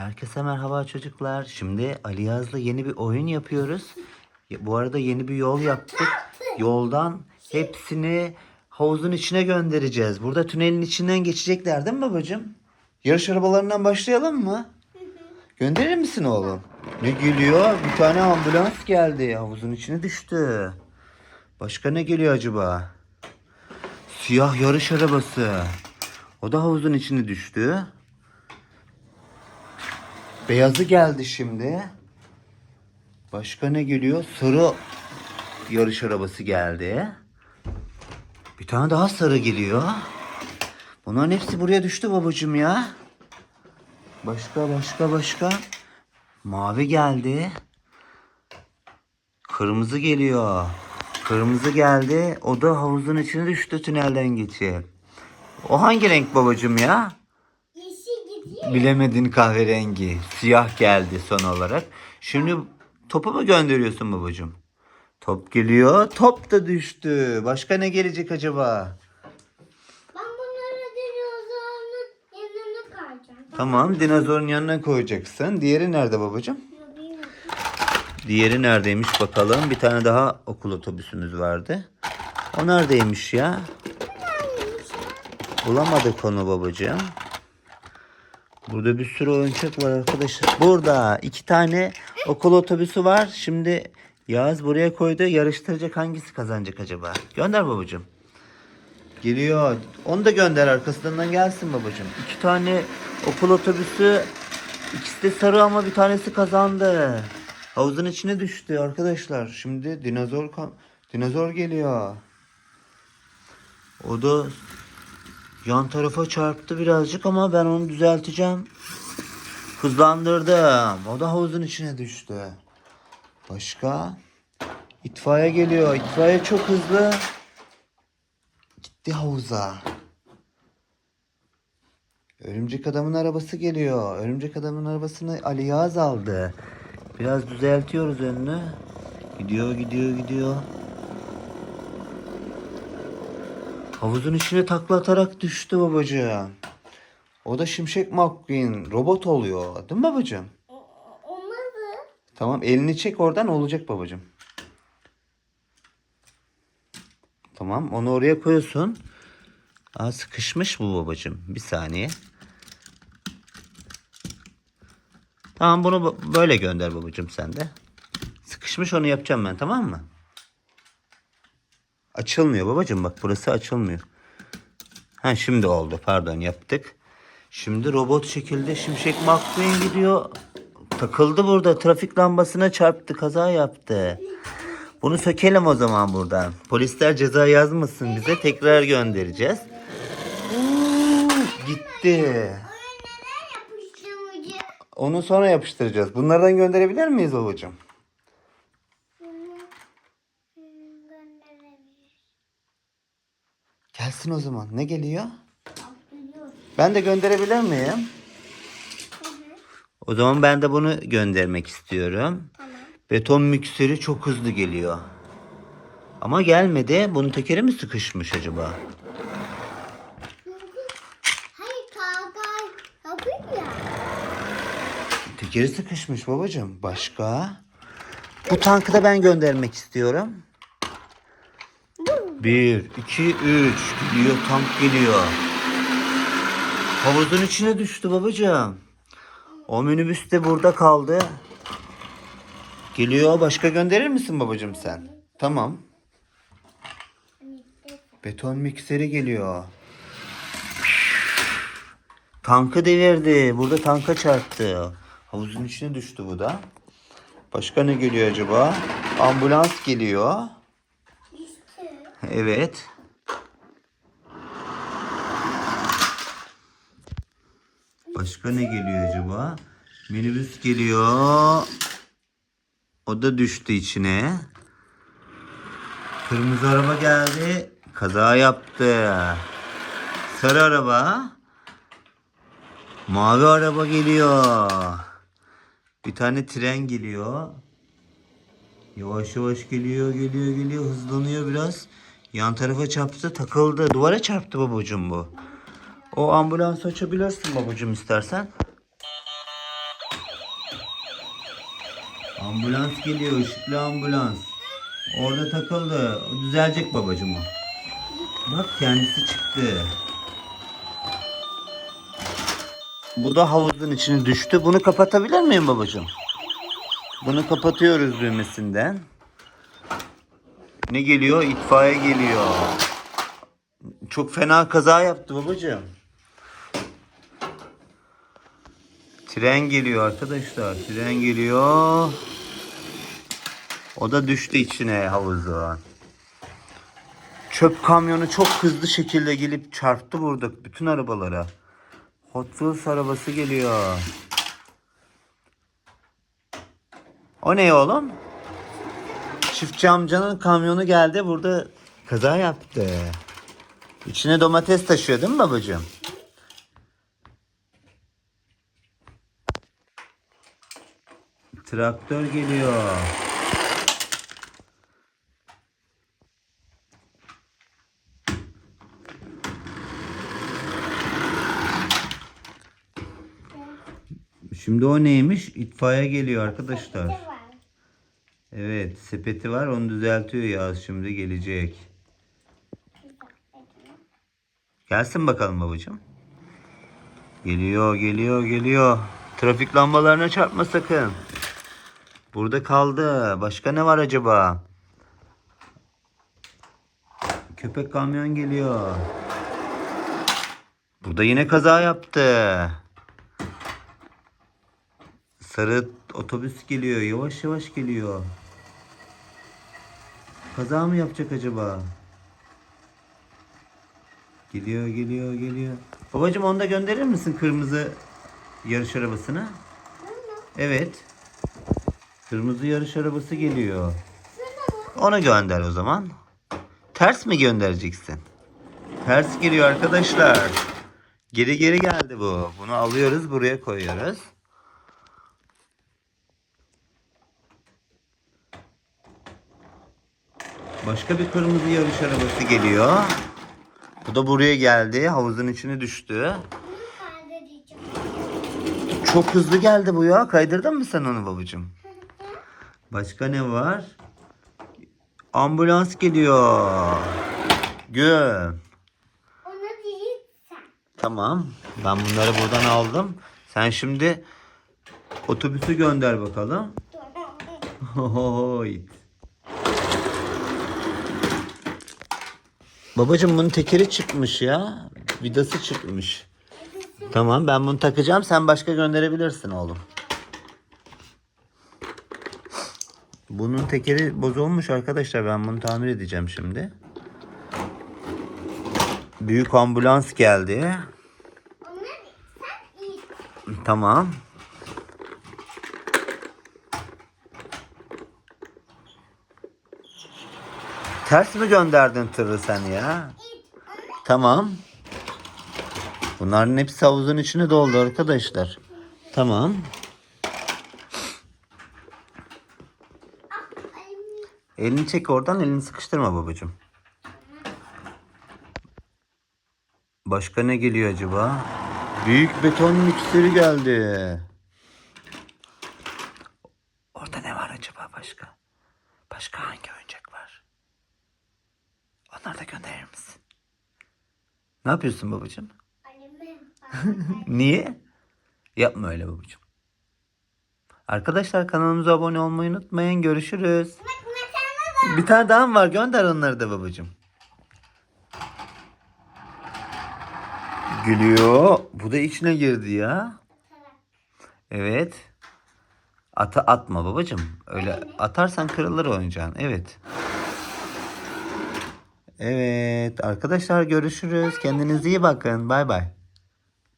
Herkese merhaba çocuklar. Şimdi Ali Yaz'la yeni bir oyun yapıyoruz. Ya- Bu arada yeni bir yol yaptık. Yoldan hepsini havuzun içine göndereceğiz. Burada tünelin içinden geçecekler değil mi babacığım? Yarış arabalarından başlayalım mı? Gönderir misin oğlum? Ne geliyor? Bir tane ambulans geldi. Havuzun içine düştü. Başka ne geliyor acaba? Siyah yarış arabası. O da havuzun içine düştü. Beyazı geldi şimdi. Başka ne geliyor? Sarı yarış arabası geldi. Bir tane daha sarı geliyor. Bunların hepsi buraya düştü babacığım ya. Başka başka başka. Mavi geldi. Kırmızı geliyor. Kırmızı geldi. O da havuzun içine düştü tünelden geçip. O hangi renk babacığım ya? Bilemedin kahverengi. Siyah geldi son olarak. Şimdi topu mu gönderiyorsun babacığım? Top geliyor. Top da düştü. Başka ne gelecek acaba? Ben bunları dinozorun yanına koyacağım. Tamam dinozorun yanına koyacaksın. Diğeri nerede babacığım? Diğeri neredeymiş bakalım. Bir tane daha okul otobüsümüz vardı. O neredeymiş ya? Bulamadık onu babacığım. Burada bir sürü oyuncak var arkadaşlar. Burada iki tane okul otobüsü var. Şimdi Yağız buraya koydu. Yarıştıracak hangisi kazanacak acaba? Gönder babacığım. Geliyor. Onu da gönder arkasından gelsin babacığım. İki tane okul otobüsü. İkisi de sarı ama bir tanesi kazandı. Havuzun içine düştü arkadaşlar. Şimdi dinozor dinozor geliyor. O da Yan tarafa çarptı birazcık ama ben onu düzelteceğim. Hızlandırdım. O da havuzun içine düştü. Başka? İtfaiye geliyor. İtfaiye çok hızlı. Gitti havuza. Örümcek adamın arabası geliyor. Örümcek adamın arabasını Ali Yağız aldı. Biraz düzeltiyoruz önünü. Gidiyor gidiyor gidiyor. Havuzun içine takla atarak düştü babacığım. O da Şimşek McQueen robot oluyor. Değil mi babacığım? Olmadı. Tamam elini çek oradan olacak babacığım. Tamam onu oraya koyuyorsun. Aa, sıkışmış bu babacığım. Bir saniye. Tamam bunu bu- böyle gönder babacığım sen de. Sıkışmış onu yapacağım ben tamam mı? Açılmıyor babacığım bak burası açılmıyor. Ha şimdi oldu pardon yaptık. Şimdi robot şekilde Şimşek McQueen gidiyor. Takıldı burada trafik lambasına çarptı kaza yaptı. Bunu sökelim o zaman buradan. Polisler ceza yazmasın bize tekrar göndereceğiz. Gitti. Onu sonra yapıştıracağız. Bunlardan gönderebilir miyiz babacığım? Gelsin o zaman. Ne geliyor? Ben de gönderebilir miyim? O zaman ben de bunu göndermek istiyorum. Tamam. Beton mikseri çok hızlı geliyor. Ama gelmedi. Bunun tekeri mi sıkışmış acaba? Hayır kavga yapıyor ya. Tekeri sıkışmış babacığım. Başka? Bu tankı da ben göndermek istiyorum. Bir, iki, üç. Gidiyor tank geliyor. Havuzun içine düştü babacığım. O minibüs de burada kaldı. Geliyor. Başka gönderir misin babacığım sen? Tamam. Beton mikseri geliyor. Tankı devirdi. Burada tanka çarptı. Havuzun içine düştü bu da. Başka ne geliyor acaba? Ambulans geliyor. Evet. Başka ne geliyor acaba? Minibüs geliyor. O da düştü içine. Kırmızı araba geldi. Kaza yaptı. Sarı araba. Mavi araba geliyor. Bir tane tren geliyor. Yavaş yavaş geliyor, geliyor, geliyor. Hızlanıyor biraz. Yan tarafa çarptı, takıldı. Duvara çarptı babacığım bu. O ambulansı açabilirsin babacığım istersen. Ambulans geliyor. ışıklı ambulans. Orada takıldı. O düzelecek babacığım o. Bak kendisi çıktı. Bu da havuzun içine düştü. Bunu kapatabilir miyim babacığım? Bunu kapatıyoruz düğmesinden. Ne geliyor? İtfaiye geliyor. Çok fena kaza yaptı babacığım. Tren geliyor arkadaşlar. Tren geliyor. O da düştü içine havuzu. Çöp kamyonu çok hızlı şekilde gelip çarptı burada bütün arabalara. Hot Wheels arabası geliyor. O ne oğlum? Çiftçi amcanın kamyonu geldi burada kaza yaptı. İçine domates taşıyor değil mi babacığım? Traktör geliyor. Şimdi o neymiş? İtfaiye geliyor arkadaşlar. Evet, sepeti var. Onu düzeltiyor Yağız şimdi gelecek. Gelsin bakalım babacığım. Geliyor, geliyor, geliyor. Trafik lambalarına çarpma sakın. Burada kaldı. Başka ne var acaba? Köpek kamyon geliyor. Burada yine kaza yaptı. Sarı otobüs geliyor. Yavaş yavaş geliyor. Kaza mı yapacak acaba? Geliyor, geliyor, geliyor. Babacım onu da gönderir misin kırmızı yarış arabasını? Evet. Kırmızı yarış arabası geliyor. Onu gönder o zaman. Ters mi göndereceksin? Ters geliyor arkadaşlar. Geri geri geldi bu. Bunu alıyoruz buraya koyuyoruz. Başka bir kırmızı yarış arabası geliyor. Bu da buraya geldi. Havuzun içine düştü. Çok hızlı geldi bu ya. Kaydırdın mı sen onu babacığım? Başka ne var? Ambulans geliyor. Sen. Tamam. Ben bunları buradan aldım. Sen şimdi otobüsü gönder bakalım. Hohoy. Babacığım bunun tekeri çıkmış ya. Vidası çıkmış. Tamam ben bunu takacağım. Sen başka gönderebilirsin oğlum. Bunun tekeri bozulmuş arkadaşlar. Ben bunu tamir edeceğim şimdi. Büyük ambulans geldi. Tamam. Ters mi gönderdin tırı sen ya? Tamam. Bunların hepsi havuzun içine doldu arkadaşlar. Tamam. Elini çek oradan elini sıkıştırma babacığım. Başka ne geliyor acaba? Büyük beton mikseri geldi. Orada ne var acaba başka? Başka hangi oyuncak var? Onları da gönderir misin? Ne yapıyorsun babacığım? Niye? Yapma öyle babacığım. Arkadaşlar kanalımıza abone olmayı unutmayın. Görüşürüz. Bir tane daha mı var? Gönder onları da babacığım. Gülüyor. Bu da içine girdi ya. Evet. Ata atma babacığım. Öyle atarsan kırılır oyuncağın. Evet. Evet. Arkadaşlar görüşürüz. Kendinize iyi bakın. Bay bay.